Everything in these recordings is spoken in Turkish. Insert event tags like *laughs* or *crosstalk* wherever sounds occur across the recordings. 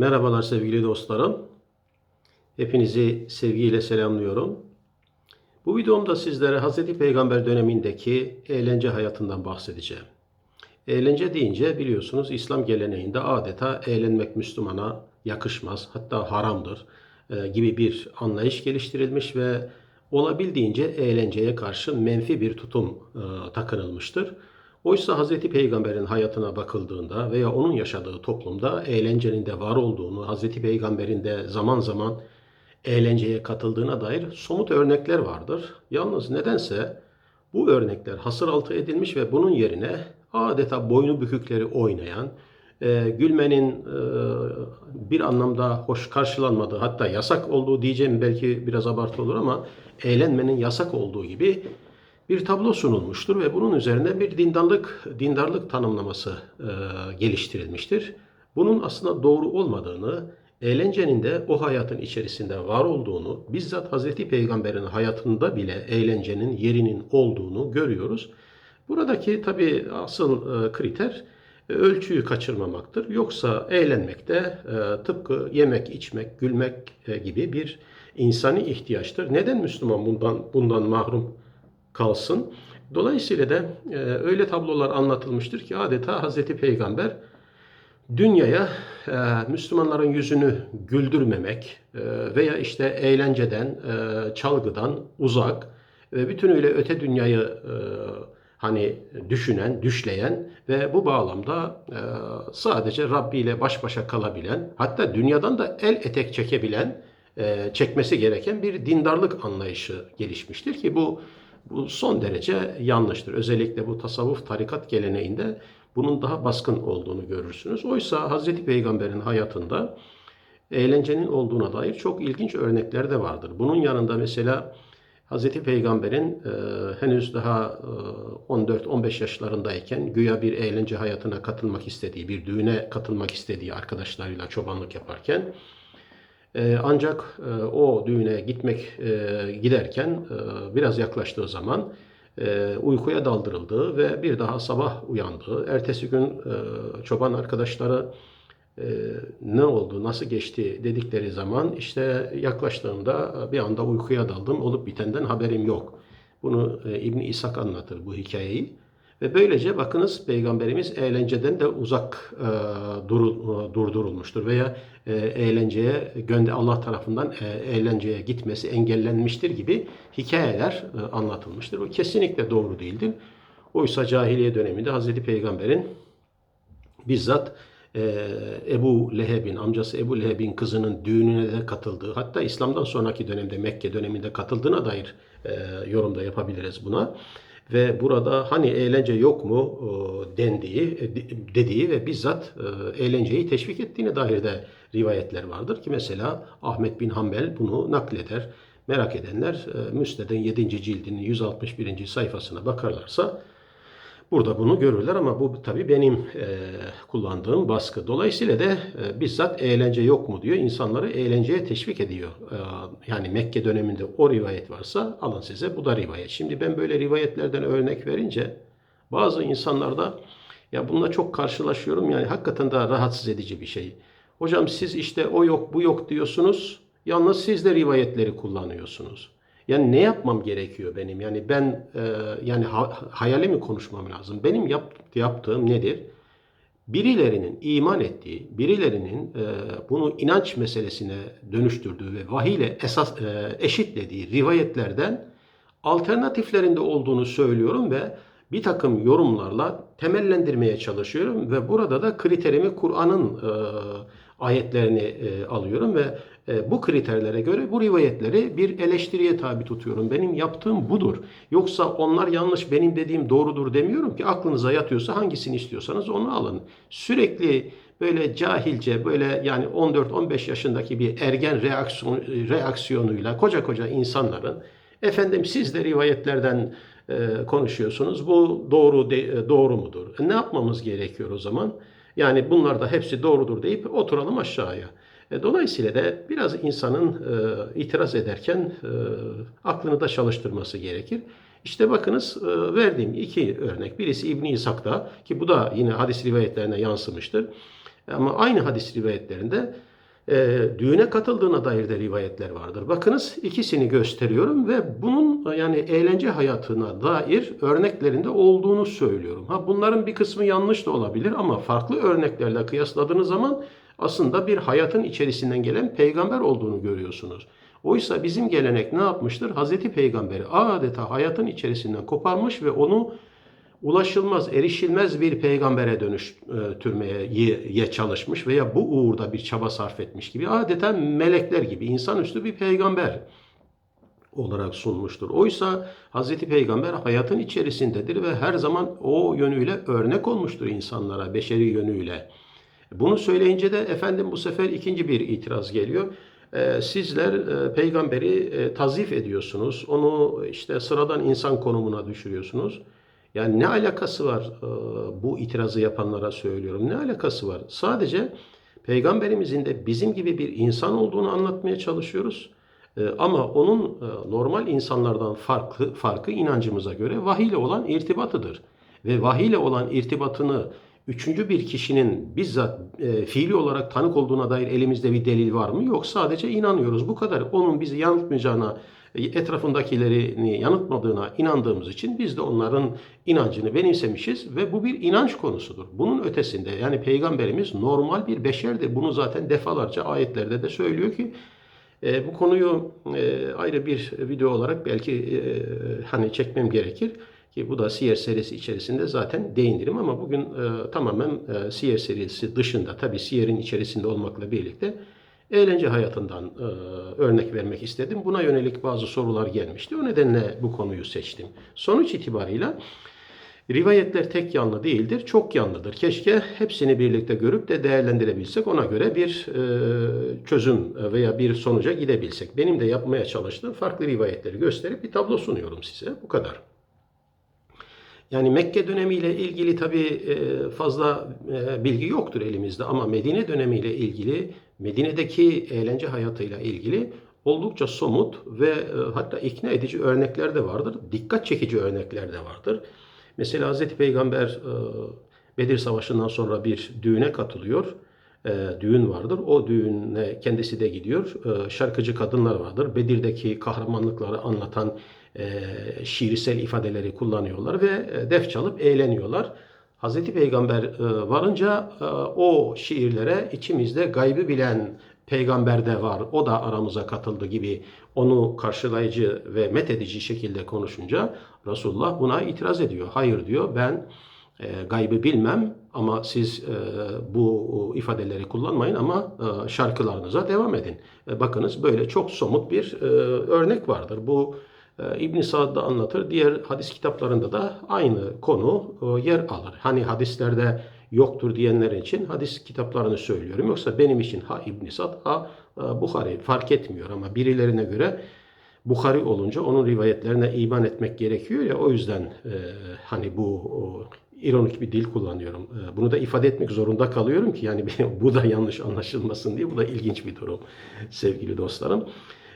Merhabalar sevgili dostlarım. Hepinizi sevgiyle selamlıyorum. Bu videomda sizlere Hz. Peygamber dönemindeki eğlence hayatından bahsedeceğim. Eğlence deyince biliyorsunuz İslam geleneğinde adeta eğlenmek Müslümana yakışmaz, hatta haramdır e, gibi bir anlayış geliştirilmiş ve olabildiğince eğlenceye karşı menfi bir tutum e, takınılmıştır. Oysa Hz. Peygamber'in hayatına bakıldığında veya onun yaşadığı toplumda eğlencenin de var olduğunu, Hz. Peygamber'in de zaman zaman eğlenceye katıldığına dair somut örnekler vardır. Yalnız nedense bu örnekler hasır altı edilmiş ve bunun yerine adeta boynu bükükleri oynayan, e, gülmenin e, bir anlamda hoş karşılanmadığı hatta yasak olduğu diyeceğim belki biraz abartı olur ama eğlenmenin yasak olduğu gibi bir tablo sunulmuştur ve bunun üzerine bir dindarlık dindarlık tanımlaması e, geliştirilmiştir. Bunun aslında doğru olmadığını, eğlencenin de o hayatın içerisinde var olduğunu, bizzat Hazreti Peygamber'in hayatında bile eğlencenin yerinin olduğunu görüyoruz. Buradaki tabii asıl e, kriter e, ölçüyü kaçırmamaktır. Yoksa eğlenmek de e, tıpkı yemek, içmek, gülmek e, gibi bir insani ihtiyaçtır. Neden Müslüman bundan bundan mahrum kalsın? Dolayısıyla da e, öyle tablolar anlatılmıştır ki adeta Hazreti Peygamber dünyaya e, Müslümanların yüzünü güldürmemek e, veya işte eğlenceden, e, çalgıdan uzak ve bütünüyle öte dünyayı e, hani düşünen, düşleyen ve bu bağlamda e, sadece Rabbi ile baş başa kalabilen, hatta dünyadan da el etek çekebilen, e, çekmesi gereken bir dindarlık anlayışı gelişmiştir ki bu bu son derece yanlıştır. Özellikle bu tasavvuf tarikat geleneğinde bunun daha baskın olduğunu görürsünüz. Oysa Hazreti Peygamber'in hayatında eğlencenin olduğuna dair çok ilginç örnekler de vardır. Bunun yanında mesela Hazreti Peygamber'in e, henüz daha e, 14-15 yaşlarındayken güya bir eğlence hayatına katılmak istediği, bir düğüne katılmak istediği arkadaşlarıyla çobanlık yaparken ancak e, o düğüne gitmek e, giderken e, biraz yaklaştığı zaman uykuya daldırıldığı ve bir daha sabah uyandığı, ertesi gün çoban arkadaşları ne oldu, nasıl geçti dedikleri zaman işte yaklaştığımda bir anda uykuya daldım, olup bitenden haberim yok. Bunu e, İbn İshak anlatır bu hikayeyi. Ve böylece bakınız Peygamberimiz eğlenceden de uzak e, dur, e, durdurulmuştur veya e, eğlenceye gönde Allah tarafından e, eğlenceye gitmesi engellenmiştir gibi hikayeler e, anlatılmıştır. Bu kesinlikle doğru değildir. Oysa cahiliye döneminde Hazreti Peygamber'in bizzat e, Ebu Leheb'in, amcası Ebu Leheb'in kızının düğününe de katıldığı, hatta İslam'dan sonraki dönemde Mekke döneminde katıldığına dair e, yorumda yapabiliriz buna ve burada hani eğlence yok mu e, dendiği, e, dediği ve bizzat e, eğlenceyi teşvik ettiğine dair de rivayetler vardır ki mesela Ahmet bin Hanbel bunu nakleder. Merak edenler Müsned'in 7. cildinin 161. sayfasına bakarlarsa Burada bunu görürler ama bu tabii benim e, kullandığım baskı. Dolayısıyla da e, bizzat eğlence yok mu diyor. İnsanları eğlenceye teşvik ediyor. E, yani Mekke döneminde o rivayet varsa alın size bu da rivayet. Şimdi ben böyle rivayetlerden örnek verince bazı insanlarda ya bununla çok karşılaşıyorum yani hakikaten de rahatsız edici bir şey. Hocam siz işte o yok bu yok diyorsunuz. Yalnız siz de rivayetleri kullanıyorsunuz. Yani ne yapmam gerekiyor benim? Yani ben e, yani ha, hayalimi konuşmam lazım. Benim yap, yaptığım nedir? Birilerinin iman ettiği, birilerinin e, bunu inanç meselesine dönüştürdüğü ve vahiyle esas e, eşitlediği rivayetlerden alternatiflerinde olduğunu söylüyorum ve bir takım yorumlarla temellendirmeye çalışıyorum ve burada da kriterimi Kur'an'ın e, ayetlerini e, alıyorum ve e, bu kriterlere göre bu rivayetleri bir eleştiriye tabi tutuyorum. Benim yaptığım budur. Yoksa onlar yanlış benim dediğim doğrudur demiyorum ki aklınıza yatıyorsa hangisini istiyorsanız onu alın. Sürekli böyle cahilce böyle yani 14-15 yaşındaki bir ergen reaksiyon, reaksiyonuyla koca koca insanların efendim siz de rivayetlerden e, konuşuyorsunuz. Bu doğru de, doğru mudur? E, ne yapmamız gerekiyor o zaman? Yani bunlar da hepsi doğrudur deyip oturalım aşağıya. E, dolayısıyla da biraz insanın e, itiraz ederken e, aklını da çalıştırması gerekir. İşte bakınız e, verdiğim iki örnek. Birisi İbn İshak'ta ki bu da yine hadis rivayetlerine yansımıştır. Ama aynı hadis rivayetlerinde e, düğüne katıldığına dair de rivayetler vardır. Bakınız ikisini gösteriyorum ve bunun yani eğlence hayatına dair örneklerinde olduğunu söylüyorum. Ha bunların bir kısmı yanlış da olabilir ama farklı örneklerle kıyasladığınız zaman aslında bir hayatın içerisinden gelen peygamber olduğunu görüyorsunuz. Oysa bizim gelenek ne yapmıştır? Hazreti Peygamberi adeta hayatın içerisinden koparmış ve onu ulaşılmaz, erişilmez bir peygambere dönüştürmeye çalışmış veya bu uğurda bir çaba sarf etmiş gibi adeta melekler gibi insanüstü bir peygamber olarak sunmuştur. Oysa Hazreti Peygamber hayatın içerisindedir ve her zaman o yönüyle örnek olmuştur insanlara, beşeri yönüyle. Bunu söyleyince de efendim bu sefer ikinci bir itiraz geliyor. Ee, sizler e, peygamberi e, tazif ediyorsunuz. Onu işte sıradan insan konumuna düşürüyorsunuz. Yani ne alakası var e, bu itirazı yapanlara söylüyorum. Ne alakası var? Sadece peygamberimizin de bizim gibi bir insan olduğunu anlatmaya çalışıyoruz. E, Ama onun e, normal insanlardan farklı farkı inancımıza göre vahiy ile olan irtibatıdır. Ve vahiy ile olan irtibatını üçüncü bir kişinin bizzat e, fiili olarak tanık olduğuna dair elimizde bir delil var mı? Yok sadece inanıyoruz. Bu kadar. Onun bizi yanıltmayacağına, etrafındakilerini yanıltmadığına inandığımız için biz de onların inancını benimsemişiz ve bu bir inanç konusudur. Bunun ötesinde yani peygamberimiz normal bir beşerdir. Bunu zaten defalarca ayetlerde de söylüyor ki e, bu konuyu e, ayrı bir video olarak belki e, hani çekmem gerekir ki bu da Siyer serisi içerisinde zaten değinirim ama bugün e, tamamen e, Siyer serisi dışında tabi Siyer'in içerisinde olmakla birlikte eğlence hayatından e, örnek vermek istedim. Buna yönelik bazı sorular gelmişti. O nedenle bu konuyu seçtim. Sonuç itibarıyla Rivayetler tek yanlı değildir, çok yanlıdır. Keşke hepsini birlikte görüp de değerlendirebilsek, ona göre bir e, çözüm veya bir sonuca gidebilsek. Benim de yapmaya çalıştığım farklı rivayetleri gösterip bir tablo sunuyorum size. Bu kadar. Yani Mekke dönemiyle ilgili tabi fazla e, bilgi yoktur elimizde ama Medine dönemiyle ilgili, Medine'deki eğlence hayatıyla ilgili oldukça somut ve e, hatta ikna edici örnekler de vardır. Dikkat çekici örnekler de vardır. Mesela Hz. Peygamber e, Bedir Savaşı'ndan sonra bir düğüne katılıyor. E, düğün vardır. O düğüne kendisi de gidiyor. Şarkıcı kadınlar vardır. Bedir'deki kahramanlıkları anlatan şiirsel ifadeleri kullanıyorlar ve def çalıp eğleniyorlar. Hz. Peygamber varınca o şiirlere içimizde gaybı bilen peygamber de var. O da aramıza katıldı gibi onu karşılayıcı ve methedici şekilde konuşunca Resulullah buna itiraz ediyor. Hayır diyor ben e, gaybı bilmem ama siz e, bu ifadeleri kullanmayın ama e, şarkılarınıza devam edin. E, bakınız böyle çok somut bir e, örnek vardır. Bu e, İbn Sa'd anlatır. Diğer hadis kitaplarında da aynı konu e, yer alır. Hani hadislerde yoktur diyenler için hadis kitaplarını söylüyorum. Yoksa benim için ha İbn Sa'd ha e, Bukhari fark etmiyor ama birilerine göre Bukhari olunca onun rivayetlerine iman etmek gerekiyor ya o yüzden e, hani bu o, ironik bir dil kullanıyorum. E, bunu da ifade etmek zorunda kalıyorum ki yani *laughs* bu da yanlış anlaşılmasın diye bu da ilginç bir durum sevgili dostlarım.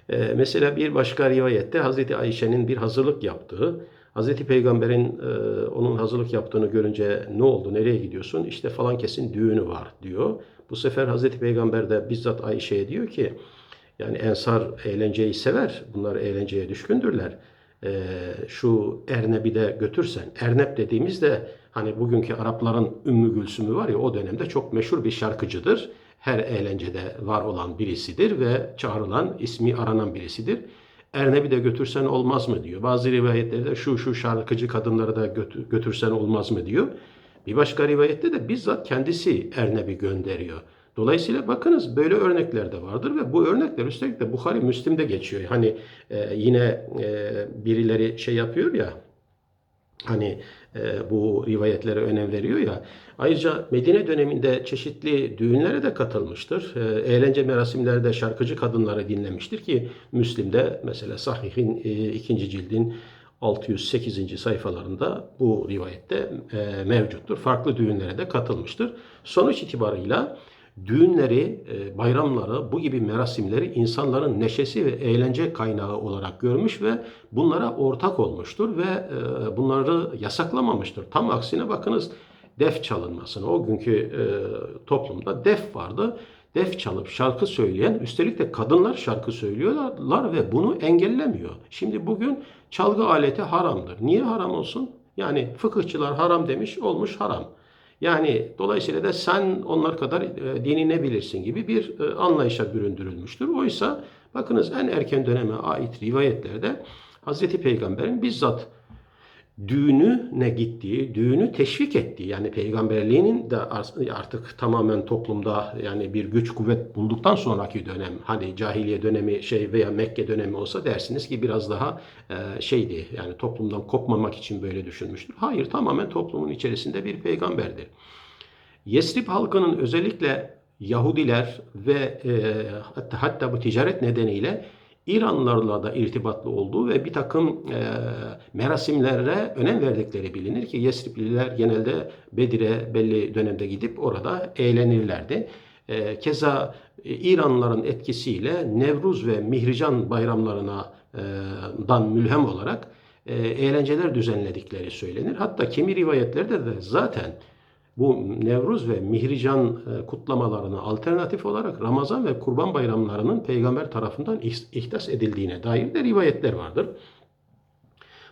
E, mesela bir başka rivayette Hazreti Ayşe'nin bir hazırlık yaptığı Hazreti Peygamber'in e, onun hazırlık yaptığını görünce ne oldu, nereye gidiyorsun? İşte falan kesin düğünü var diyor. Bu sefer Hazreti Peygamber de bizzat Ayşe'ye diyor ki yani Ensar eğlenceyi sever. Bunlar eğlenceye düşkündürler. E, şu Erneb'i de götürsen. Ernep dediğimizde hani bugünkü Arapların Ümmü Gülsüm'ü var ya o dönemde çok meşhur bir şarkıcıdır. Her eğlencede var olan birisidir ve çağrılan, ismi aranan birisidir. Erneb'i de götürsen olmaz mı diyor. Bazı rivayetlerde şu şu şarkıcı kadınları da götürsen olmaz mı diyor. Bir başka rivayette de bizzat kendisi Erneb'i gönderiyor. Dolayısıyla bakınız böyle örnekler de vardır ve bu örnekler üstelik de Bukhari Müslim'de geçiyor. Hani e, yine e, birileri şey yapıyor ya hani e, bu rivayetlere önem veriyor ya. Ayrıca Medine döneminde çeşitli düğünlere de katılmıştır. E, eğlence merasimlerde şarkıcı kadınları dinlemiştir ki Müslim'de mesela Sahih'in e, ikinci cildin 608. sayfalarında bu rivayette e, mevcuttur. Farklı düğünlere de katılmıştır. Sonuç itibarıyla düğünleri, e, bayramları, bu gibi merasimleri insanların neşesi ve eğlence kaynağı olarak görmüş ve bunlara ortak olmuştur ve e, bunları yasaklamamıştır. Tam aksine bakınız def çalınmasını, o günkü e, toplumda def vardı. def çalıp şarkı söyleyen, üstelik de kadınlar şarkı söylüyorlar ve bunu engellemiyor. Şimdi bugün çalgı aleti haramdır. Niye haram olsun? Yani fıkıhçılar haram demiş, olmuş haram. Yani dolayısıyla da sen onlar kadar e, dini ne bilirsin gibi bir e, anlayışa büründürülmüştür. Oysa bakınız en erken döneme ait rivayetlerde Hazreti Peygamber'in bizzat düğününe gittiği, düğünü teşvik ettiği yani peygamberliğinin de artık tamamen toplumda yani bir güç kuvvet bulduktan sonraki dönem hani cahiliye dönemi şey veya Mekke dönemi olsa dersiniz ki biraz daha e, şeydi yani toplumdan kopmamak için böyle düşünmüştür. Hayır tamamen toplumun içerisinde bir peygamberdir. Yesrib halkının özellikle Yahudiler ve e, hatta, hatta bu ticaret nedeniyle İranlılarla da irtibatlı olduğu ve bir takım e, merasimlere önem verdikleri bilinir ki Yesripliler genelde Bedir'e belli dönemde gidip orada eğlenirlerdi. E, keza e, İranlıların etkisiyle Nevruz ve Mihrican bayramlarına e, dan mülhem olarak e, eğlenceler düzenledikleri söylenir. Hatta kimi rivayetlerde de zaten bu Nevruz ve Mihrican e, kutlamalarına alternatif olarak Ramazan ve Kurban bayramlarının peygamber tarafından ihdas edildiğine dair de rivayetler vardır.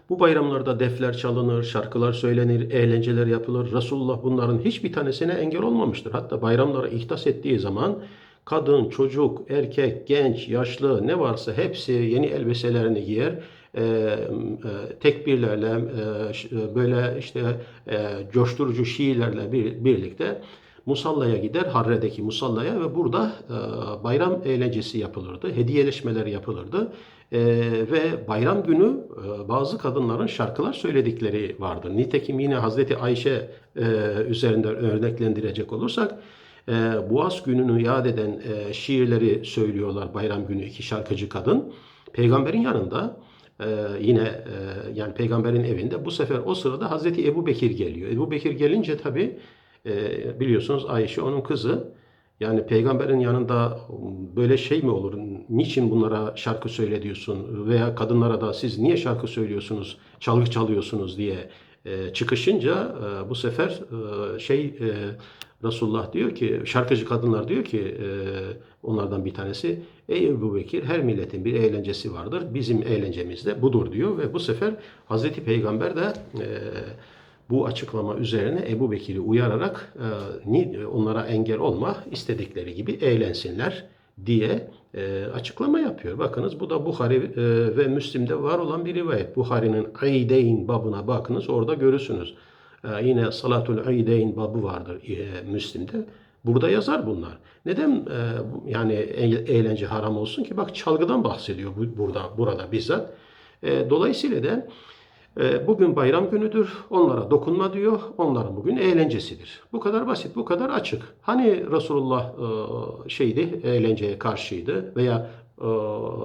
Bu bayramlarda defler çalınır, şarkılar söylenir, eğlenceler yapılır. Resulullah bunların hiçbir tanesine engel olmamıştır. Hatta bayramlara ihdas ettiği zaman kadın, çocuk, erkek, genç, yaşlı ne varsa hepsi yeni elbiselerini giyer e, e, tekbirlerle e, böyle işte e, coşturucu şiirlerle bir, birlikte Musalla'ya gider, Harre'deki Musalla'ya ve burada e, bayram eğlencesi yapılırdı, hediyeleşmeler yapılırdı. E, ve bayram günü e, bazı kadınların şarkılar söyledikleri vardır. Nitekim yine Hazreti Ayşe e, üzerinden örneklendirecek olursak, e, Boğaz gününü yad eden e, şiirleri söylüyorlar bayram günü iki şarkıcı kadın. Peygamberin yanında ee, yine e, yani peygamberin evinde bu sefer o sırada Hazreti Ebu Bekir geliyor. Ebu Bekir gelince tabi e, biliyorsunuz Ayşe onun kızı. Yani peygamberin yanında böyle şey mi olur? Niçin bunlara şarkı söyle diyorsun? Veya kadınlara da siz niye şarkı söylüyorsunuz, çalgı çalıyorsunuz diye e, çıkışınca e, bu sefer e, şey e, Resulullah diyor ki, şarkıcı kadınlar diyor ki e, onlardan bir tanesi, ey Ebu Bekir her milletin bir eğlencesi vardır, bizim eğlencemiz de budur diyor ve bu sefer Hazreti Peygamber de e, bu açıklama üzerine Ebu Bekir'i uyararak e, onlara engel olma istedikleri gibi eğlensinler diye e, açıklama yapıyor. Bakınız bu da Bukhari e, ve Müslim'de var olan bir rivayet. Bukhari'nin Aydeyn babına bakınız orada görürsünüz. E, yine Salatul Aydeyn babı vardır e, Müslim'de. Burada yazar bunlar. Neden e, yani eğlence haram olsun ki? Bak çalgıdan bahsediyor bu, burada burada bizzat. E, dolayısıyla da e, bugün bayram günüdür. Onlara dokunma diyor. Onların bugün eğlencesidir. Bu kadar basit, bu kadar açık. Hani Resulullah e, şeydi, eğlenceye karşıydı veya e,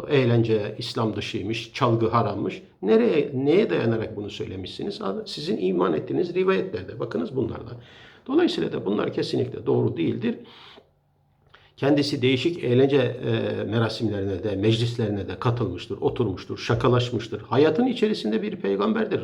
eğlence İslam dışıymış, çalgı harammış. Nereye, neye dayanarak bunu söylemişsiniz? Sizin iman ettiğiniz rivayetlerde. Bakınız bunlardan. Dolayısıyla da bunlar kesinlikle doğru değildir. Kendisi değişik eğlence e, merasimlerine de, meclislerine de katılmıştır, oturmuştur, şakalaşmıştır. Hayatın içerisinde bir peygamberdir.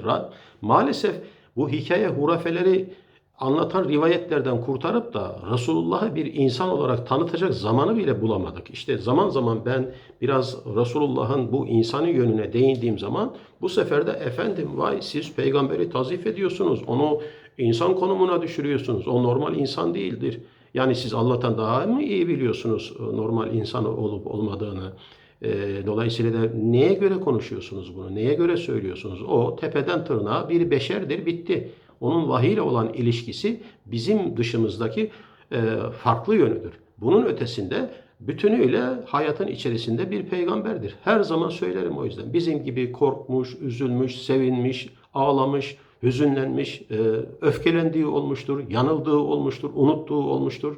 Maalesef bu hikaye hurafeleri anlatan rivayetlerden kurtarıp da Resulullah'ı bir insan olarak tanıtacak zamanı bile bulamadık. İşte zaman zaman ben biraz Resulullah'ın bu insanı yönüne değindiğim zaman bu sefer de efendim vay siz peygamberi tazif ediyorsunuz. Onu insan konumuna düşürüyorsunuz. O normal insan değildir. Yani siz Allah'tan daha mı iyi biliyorsunuz e, normal insan olup olmadığını? E, dolayısıyla da neye göre konuşuyorsunuz bunu? Neye göre söylüyorsunuz? O tepeden tırnağa bir beşerdir, bitti. Onun vahiy ile olan ilişkisi bizim dışımızdaki e, farklı yönüdür. Bunun ötesinde bütünüyle hayatın içerisinde bir peygamberdir. Her zaman söylerim o yüzden. Bizim gibi korkmuş, üzülmüş, sevinmiş, ağlamış, hüzünlenmiş, e, öfkelendiği olmuştur, yanıldığı olmuştur, unuttuğu olmuştur.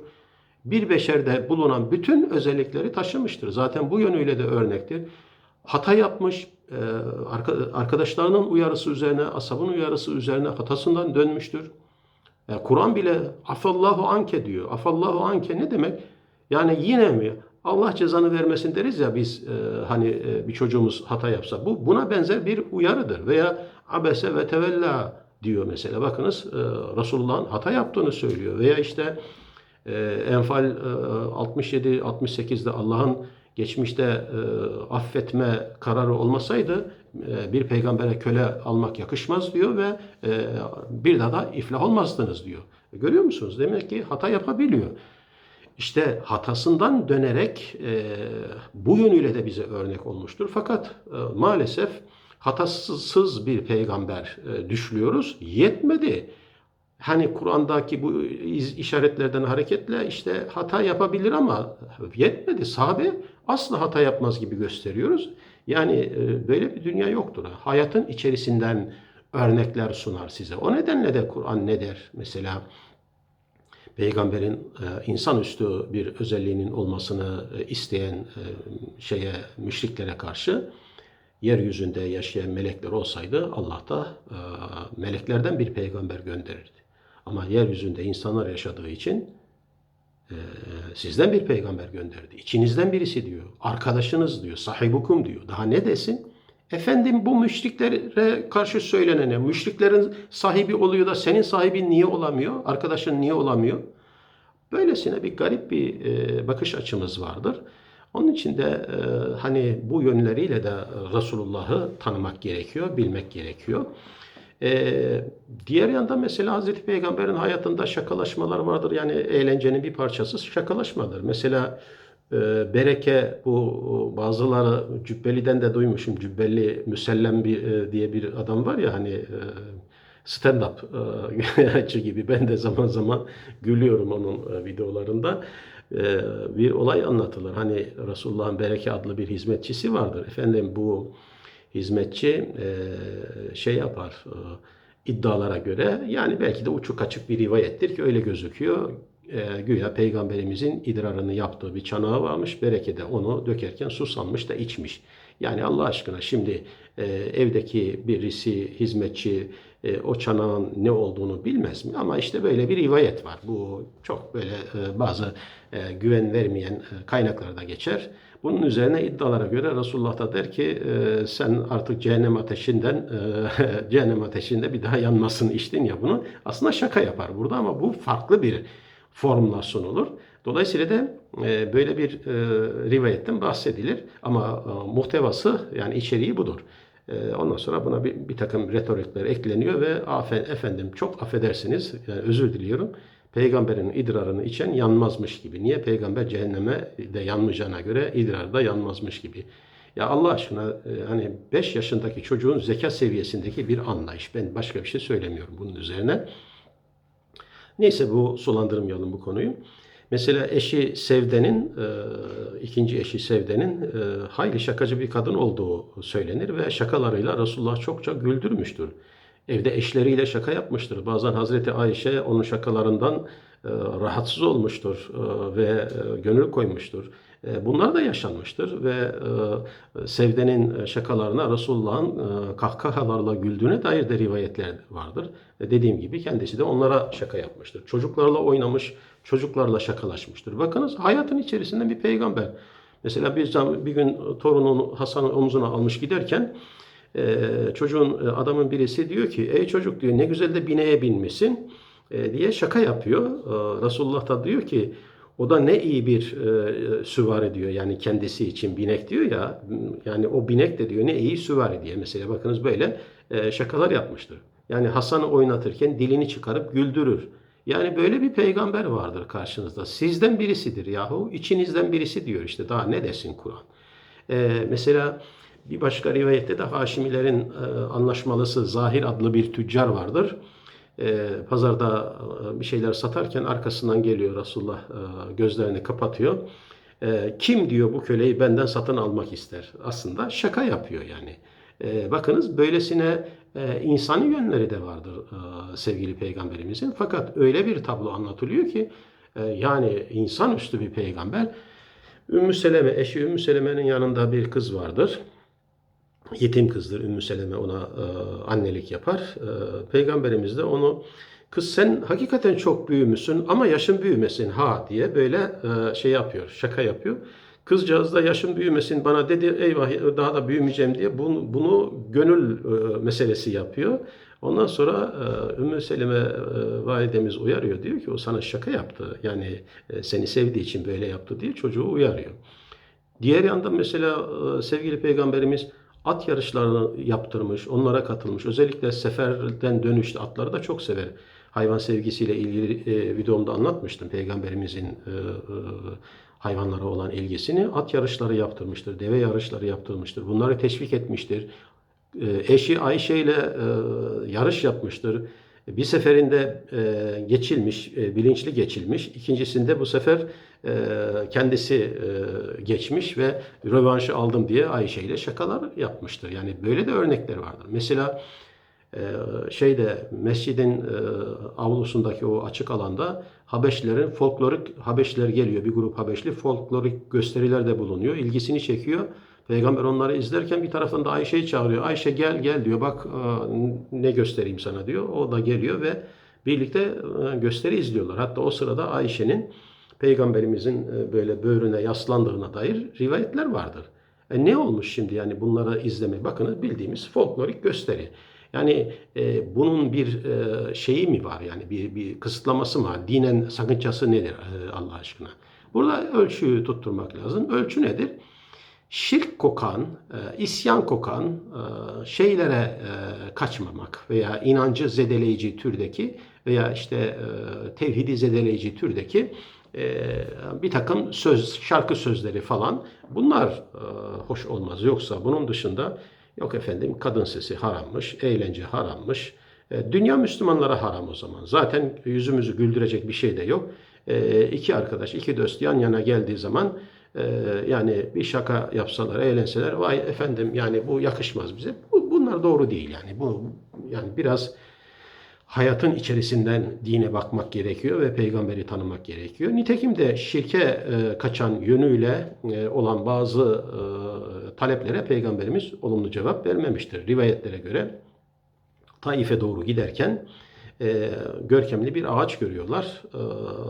Bir beşerde bulunan bütün özellikleri taşımıştır. Zaten bu yönüyle de örnektir. Hata yapmış, e, arkadaşlarının uyarısı üzerine, asabın uyarısı üzerine hatasından dönmüştür. E, Kur'an bile afallahu anke diyor. Afallahu anke ne demek? Yani yine mi? Allah cezanı vermesin deriz ya biz e, hani bir çocuğumuz hata yapsa. Bu buna benzer bir uyarıdır. Veya abese ve tevella diyor mesela. Bakınız e, Resulullah'ın hata yaptığını söylüyor. Veya işte Enfal e, 67-68'de Allah'ın geçmişte e, affetme kararı olmasaydı e, bir peygambere köle almak yakışmaz diyor ve e, bir daha da iflah olmazdınız diyor. Görüyor musunuz? Demek ki hata yapabiliyor. İşte hatasından dönerek e, bu yönüyle de bize örnek olmuştur. Fakat e, maalesef hatasız bir peygamber e, düşlüyoruz. Yetmedi. Hani Kur'an'daki bu işaretlerden hareketle işte hata yapabilir ama yetmedi. Sahabe asla hata yapmaz gibi gösteriyoruz. Yani e, böyle bir dünya yoktur. Hayatın içerisinden örnekler sunar size. O nedenle de Kur'an ne der? Mesela peygamberin e, insanüstü bir özelliğinin olmasını e, isteyen şeye müşriklere karşı yeryüzünde yaşayan melekler olsaydı Allah da meleklerden bir peygamber gönderirdi. Ama yeryüzünde insanlar yaşadığı için e, sizden bir peygamber gönderdi. İçinizden birisi diyor. Arkadaşınız diyor. Sahibukum diyor. Daha ne desin? Efendim bu müşriklere karşı söylenene, müşriklerin sahibi oluyor da senin sahibin niye olamıyor? Arkadaşın niye olamıyor? Böylesine bir garip bir e, bakış açımız vardır. Onun için de e, hani bu yönleriyle de Resulullah'ı tanımak gerekiyor, bilmek gerekiyor. E, diğer yanda mesela Hazreti Peygamber'in hayatında şakalaşmalar vardır. Yani eğlencenin bir parçası şakalaşmadır. Mesela e, Bereke bu bazıları Cübbeli'den de duymuşum. Cübbeli Müsellem bir, e, diye bir adam var ya hani e, stand-up e, *laughs* gibi. Ben de zaman zaman gülüyorum onun e, videolarında. E, bir olay anlatılır. Hani Resulullah'ın Bereke adlı bir hizmetçisi vardır. Efendim bu hizmetçi e, şey yapar e, iddialara göre yani belki de uçuk açık bir rivayettir ki öyle gözüküyor. E, güya peygamberimizin idrarını yaptığı bir çanağı varmış. Bereke de onu dökerken susanmış da içmiş. Yani Allah aşkına şimdi e, evdeki birisi hizmetçi e, o çanağın ne olduğunu bilmez mi? Ama işte böyle bir rivayet var. Bu çok böyle e, bazı e, güven vermeyen e, kaynaklarda geçer. Bunun üzerine iddialara göre Resulullah da der ki e, sen artık cehennem ateşinden e, *laughs* cehennem ateşinde bir daha yanmasını içtin ya bunu. Aslında şaka yapar burada ama bu farklı bir formla sunulur. Dolayısıyla da e, böyle bir e, rivayetten bahsedilir ama e, muhtevası yani içeriği budur. E, ondan sonra buna bir, bir takım retorikler ekleniyor ve efendim çok affedersiniz yani özür diliyorum. Peygamberin idrarını içen yanmazmış gibi. Niye? Peygamber cehenneme de yanmayacağına göre idrar da yanmazmış gibi. Ya Allah aşkına e, hani 5 yaşındaki çocuğun zeka seviyesindeki bir anlayış. Ben başka bir şey söylemiyorum bunun üzerine. Neyse bu sulandırmayalım bu konuyu. Mesela eşi Sevde'nin, e, ikinci eşi Sevde'nin e, hayli şakacı bir kadın olduğu söylenir ve şakalarıyla Resulullah çokça güldürmüştür. Evde eşleriyle şaka yapmıştır. Bazen Hazreti Ayşe onun şakalarından e, rahatsız olmuştur e, ve e, gönül koymuştur. Bunlar da yaşanmıştır ve Sevde'nin şakalarına Resulullah'ın kahkahalarla güldüğüne dair de rivayetler vardır. Dediğim gibi kendisi de onlara şaka yapmıştır. Çocuklarla oynamış, çocuklarla şakalaşmıştır. Bakınız hayatın içerisinde bir peygamber. Mesela bir, bir gün torununu Hasan'ın omzuna almış giderken e, çocuğun e, adamın birisi diyor ki ey çocuk diyor ne güzel de bineğe binmişsin e, diye şaka yapıyor. E, Resulullah da diyor ki o da ne iyi bir e, süvari diyor yani kendisi için binek diyor ya yani o binek de diyor ne iyi süvari diye mesela bakınız böyle e, şakalar yapmıştır. Yani Hasan'ı oynatırken dilini çıkarıp güldürür. Yani böyle bir peygamber vardır karşınızda. Sizden birisidir yahu. içinizden birisi diyor işte. Daha ne desin Kur'an? Ee, mesela bir başka rivayette de Haşimilerin e, anlaşmalısı Zahir adlı bir tüccar vardır. Ee, pazarda e, bir şeyler satarken arkasından geliyor Resulullah e, gözlerini kapatıyor. E, kim diyor bu köleyi benden satın almak ister? Aslında şaka yapıyor yani. E, bakınız böylesine e, insani yönleri de vardır e, sevgili peygamberimizin. Fakat öyle bir tablo anlatılıyor ki e, yani insanüstü bir peygamber. Ümmü Seleme, eşi Ümmü Seleme'nin yanında bir kız vardır. Yetim kızdır Ümmü Seleme ona e, annelik yapar. E, Peygamberimiz de onu kız sen hakikaten çok büyümüşsün ama yaşın büyümesin ha diye böyle e, şey yapıyor, şaka yapıyor. Kızcağız da yaşım büyümesin bana dedi eyvah daha da büyümeyeceğim diye bunu, bunu gönül e, meselesi yapıyor. Ondan sonra e, Ümmü Selime e, validemiz uyarıyor. Diyor ki o sana şaka yaptı. Yani e, seni sevdiği için böyle yaptı diye çocuğu uyarıyor. Diğer yandan mesela e, sevgili peygamberimiz at yarışlarını yaptırmış, onlara katılmış. Özellikle seferden dönüşte atları da çok sever. Hayvan sevgisiyle ilgili e, videomda anlatmıştım peygamberimizin e, e, hayvanlara olan ilgisini. At yarışları yaptırmıştır, deve yarışları yaptırmıştır. Bunları teşvik etmiştir. E, eşi Ayşe ile e, yarış yapmıştır. Bir seferinde e, geçilmiş, e, bilinçli geçilmiş. İkincisinde bu sefer e, kendisi e, geçmiş ve rövanşı aldım diye Ayşe ile şakalar yapmıştır. Yani böyle de örnekler vardır. Mesela e, şeyde mescidin e, avlusundaki o açık alanda Habeşlerin folklorik Habeşler geliyor. Bir grup Habeşli folklorik gösteriler de bulunuyor. İlgisini çekiyor. Peygamber onları izlerken bir taraftan da Ayşe'yi çağırıyor. Ayşe gel gel diyor. Bak e, ne göstereyim sana diyor. O da geliyor ve birlikte e, gösteri izliyorlar. Hatta o sırada Ayşe'nin Peygamberimizin e, böyle böğrüne yaslandığına dair rivayetler vardır. E ne olmuş şimdi yani bunları izlemek? Bakınız bildiğimiz folklorik gösteri. Yani e, bunun bir e, şeyi mi var yani bir, bir kısıtlaması mı var? Dinen sakıncası nedir e, Allah aşkına? Burada ölçüyü tutturmak lazım. Ölçü nedir? Şirk kokan, e, isyan kokan e, şeylere e, kaçmamak veya inancı zedeleyici türdeki veya işte tevhidi zedeleyici türdeki bir takım söz, şarkı sözleri falan bunlar hoş olmaz. Yoksa bunun dışında yok efendim kadın sesi harammış, eğlence harammış. Dünya Müslümanlara haram o zaman. Zaten yüzümüzü güldürecek bir şey de yok. İki arkadaş, iki dost yan yana geldiği zaman ee, yani bir şaka yapsalar, eğlenseler, vay efendim yani bu yakışmaz bize. Bu, bunlar doğru değil yani. Bu yani biraz hayatın içerisinden dine bakmak gerekiyor ve peygamberi tanımak gerekiyor. Nitekim de şirke e, kaçan yönüyle e, olan bazı e, taleplere peygamberimiz olumlu cevap vermemiştir. Rivayetlere göre Taif'e doğru giderken görkemli bir ağaç görüyorlar. E,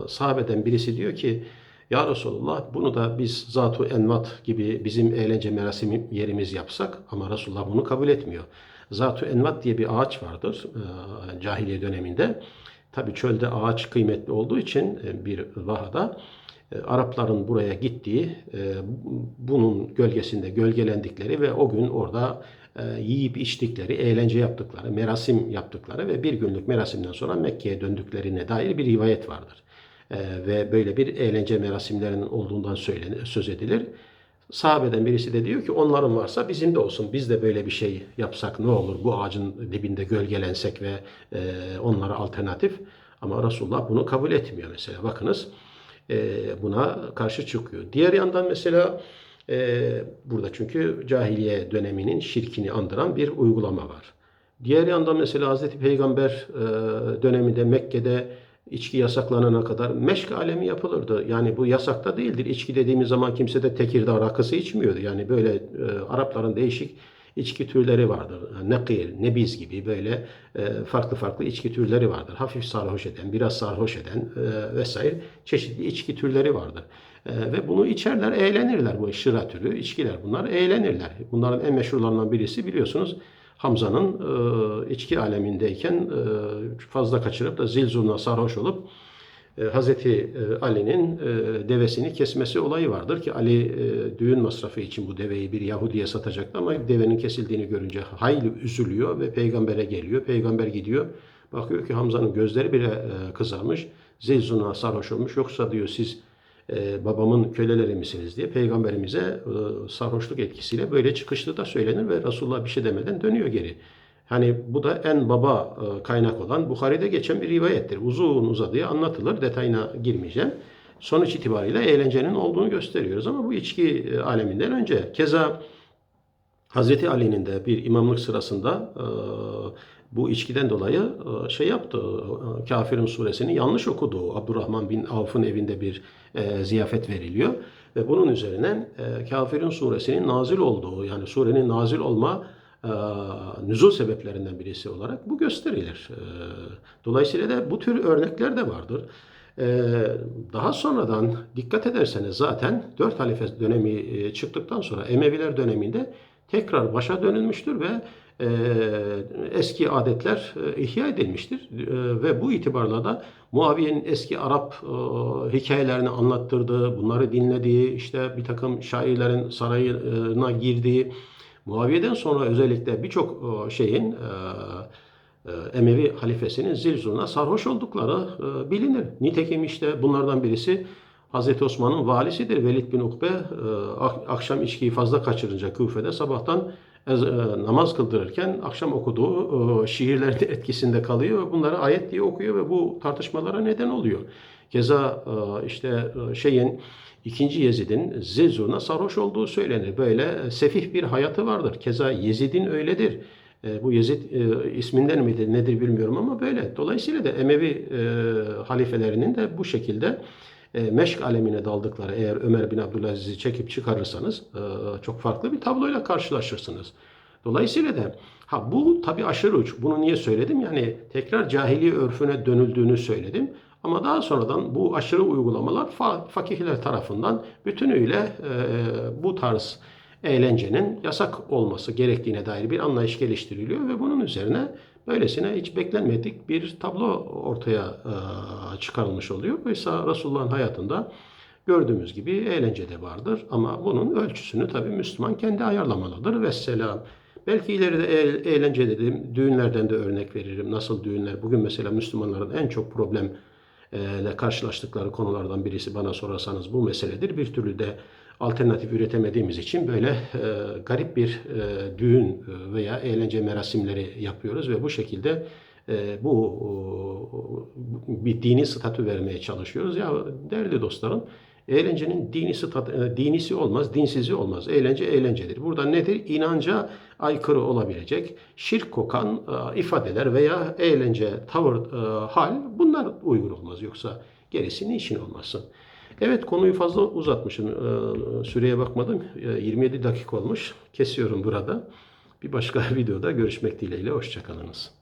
sahabeden birisi diyor ki ya Resulullah bunu da biz Zatu Envat gibi bizim eğlence merasim yerimiz yapsak ama Resulullah bunu kabul etmiyor. Zatu Envat diye bir ağaç vardır e, cahiliye döneminde. Tabi çölde ağaç kıymetli olduğu için e, bir vahada e, Arapların buraya gittiği, bunun gölgesinde gölgelendikleri ve o gün orada yiyip içtikleri, eğlence yaptıkları, merasim yaptıkları ve bir günlük merasimden sonra Mekke'ye döndüklerine dair bir rivayet vardır. Ee, ve böyle bir eğlence merasimlerinin olduğundan söylenir, söz edilir. Sahabeden birisi de diyor ki onların varsa bizim de olsun. Biz de böyle bir şey yapsak ne olur? Bu ağacın dibinde gölgelensek ve e, onlara alternatif. Ama Resulullah bunu kabul etmiyor mesela. Bakınız e, buna karşı çıkıyor. Diğer yandan mesela e, burada çünkü cahiliye döneminin şirkini andıran bir uygulama var. Diğer yandan mesela Hazreti Peygamber e, döneminde Mekke'de İçki yasaklanana kadar meşk alemi yapılırdı. Yani bu yasakta değildir. İçki dediğimiz zaman kimse de Tekirdağ rakısı içmiyordu. Yani böyle e, Arapların değişik içki türleri vardır. Nakir, nebiz gibi böyle e, farklı farklı içki türleri vardır. Hafif sarhoş eden, biraz sarhoş eden e, vesaire çeşitli içki türleri vardır. E, ve bunu içerler, eğlenirler bu şıra türü içkiler. Bunlar eğlenirler. Bunların en meşhurlarından birisi biliyorsunuz Hamza'nın e, içki alemindeyken e, fazla kaçırıp da zil zurna sarhoş olup e, Hazreti e, Ali'nin e, devesini kesmesi olayı vardır ki Ali e, düğün masrafı için bu deveyi bir Yahudi'ye satacaktı ama devenin kesildiğini görünce hayli üzülüyor ve peygambere geliyor. Peygamber gidiyor. Bakıyor ki Hamza'nın gözleri bile e, kızarmış. Zil zurna sarhoş olmuş. Yoksa diyor siz e, babamın köleleri misiniz diye peygamberimize e, sarhoşluk etkisiyle böyle çıkışlı da söylenir ve Resulullah bir şey demeden dönüyor geri. Hani bu da en baba e, kaynak olan Bukhari'de geçen bir rivayettir. Uzun uzadıya anlatılır. Detayına girmeyeceğim. Sonuç itibariyle eğlencenin olduğunu gösteriyoruz ama bu içki aleminden önce. Keza Hazreti Ali'nin de bir imamlık sırasında e, bu içkiden dolayı e, şey yaptı. E, Kafirin suresini yanlış okudu. Abdurrahman bin Avf'ın evinde bir e, ziyafet veriliyor. Ve bunun üzerine Kafirin suresinin nazil olduğu yani surenin nazil olma nüzul sebeplerinden birisi olarak bu gösterilir. Dolayısıyla da bu tür örnekler de vardır. Daha sonradan dikkat ederseniz zaten 4 halife dönemi çıktıktan sonra Emeviler döneminde tekrar başa dönülmüştür ve e, eski adetler e, ihya edilmiştir. E, ve bu itibarla da Muaviye'nin eski Arap e, hikayelerini anlattırdığı, bunları dinlediği, işte bir takım şairlerin sarayına girdiği, Muaviye'den sonra özellikle birçok e, şeyin e, e, Emevi halifesinin Zilzur'una sarhoş oldukları e, bilinir. Nitekim işte bunlardan birisi Hazreti Osman'ın valisidir Velid bin Ukbe. E, ak- akşam içkiyi fazla kaçırınca Küfe'de sabahtan namaz kıldırırken akşam okuduğu e, şiirlerin *laughs* etkisinde kalıyor ve bunları ayet diye okuyor ve bu tartışmalara neden oluyor. Keza e, işte e, şeyin ikinci Yezid'in Zilzur'una sarhoş olduğu söylenir. Böyle e, sefih bir hayatı vardır. Keza Yezid'in öyledir. E, bu Yezid e, isminden midir nedir bilmiyorum ama böyle. Dolayısıyla da Emevi e, halifelerinin de bu şekilde e, meşk alemine daldıkları eğer Ömer bin Abdülaziz'i çekip çıkarırsanız e, çok farklı bir tabloyla karşılaşırsınız. Dolayısıyla da ha bu tabi aşırı uç. Bunu niye söyledim? Yani tekrar cahiliye örfüne dönüldüğünü söyledim. Ama daha sonradan bu aşırı uygulamalar fa- fakihler tarafından bütünüyle e, bu tarz eğlencenin yasak olması gerektiğine dair bir anlayış geliştiriliyor ve bunun üzerine böylesine hiç beklenmedik bir tablo ortaya e, çıkarılmış oluyor. Oysa Resulullah'ın hayatında gördüğümüz gibi eğlence de vardır ama bunun ölçüsünü tabii Müslüman kendi ayarlamalıdır. Vesselam. Belki ileride eğlence dedim, düğünlerden de örnek veririm. Nasıl düğünler? Bugün mesela Müslümanların en çok problem e, karşılaştıkları konulardan birisi bana sorarsanız bu meseledir. Bir türlü de alternatif üretemediğimiz için böyle e, garip bir e, düğün e, veya eğlence merasimleri yapıyoruz ve bu şekilde e, bu o, bir dini statü vermeye çalışıyoruz. Ya değerli dostlarım eğlencenin dini stat, e, dinisi olmaz, dinsizi olmaz. Eğlence eğlencedir. Burada nedir? İnanca aykırı olabilecek şirk kokan e, ifadeler veya eğlence, tavır, e, hal bunlar uygun olmaz. Yoksa gerisi niçin olmasın? Evet konuyu fazla uzatmışım. E, Süreye bakmadım. E, 27 dakika olmuş. Kesiyorum burada. Bir başka *laughs* videoda görüşmek dileğiyle. Hoşçakalınız.